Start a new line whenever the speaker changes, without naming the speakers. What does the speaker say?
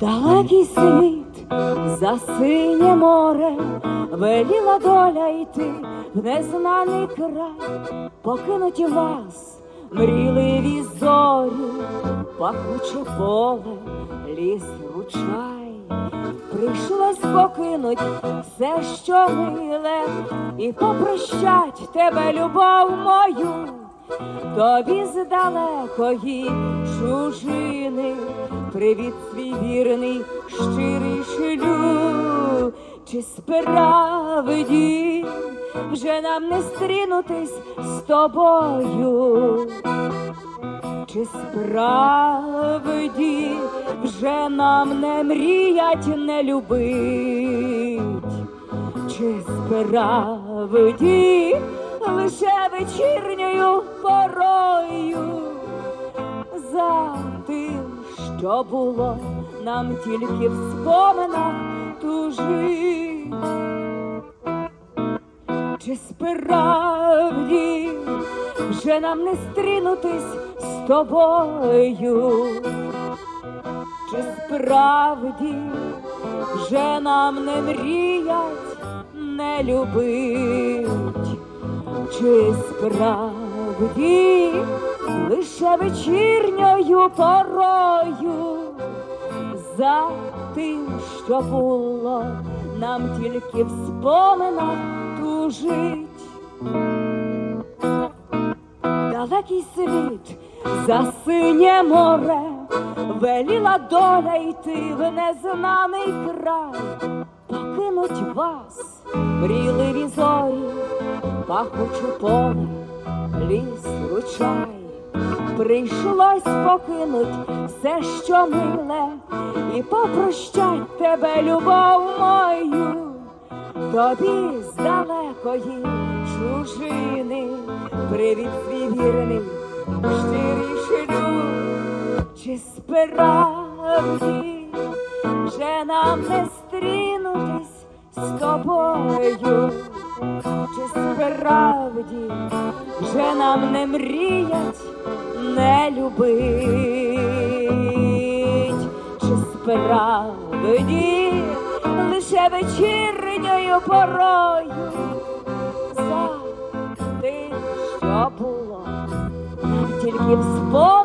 далекий світ, за синє море, веліла доля йти в незнаний край, покинуті вас, мрійливі зорі, пахуче поле, ліс ручай. Прийшлось покинуть все, що миле, і попрощать тебе, любов мою, тобі з далекої чужини, привіт свій вірний, щирий шлю, чи справді вже нам не стрінутись з тобою? Чи справді вже нам не мріять, не любить? Чи справді лише вечірньою порою що було, нам тільки в споминах тужить? Чи справді вже нам не стрінутись з тобою? Чи справді вже нам не мріять, не любить? Чи справді лише вечірньою порою за тим, що було, нам тільки в споминах тужить? далекий світ, за синє море, веліла доля йти в незнаний край, покинуть вас, мрійливі зорі, пахуче поле, ліс ручай. Прийшлось покинуть все, що миле, і попрощать тебе, любов мою. Тобі з далекої чужини, привіт свій вірний, щирий шлю, чи справді вже нам не стрінутись з тобою, чи справді вже нам не мріять, не любить, чи справді лише вечірньою порою за тим, що було, тільки в споминах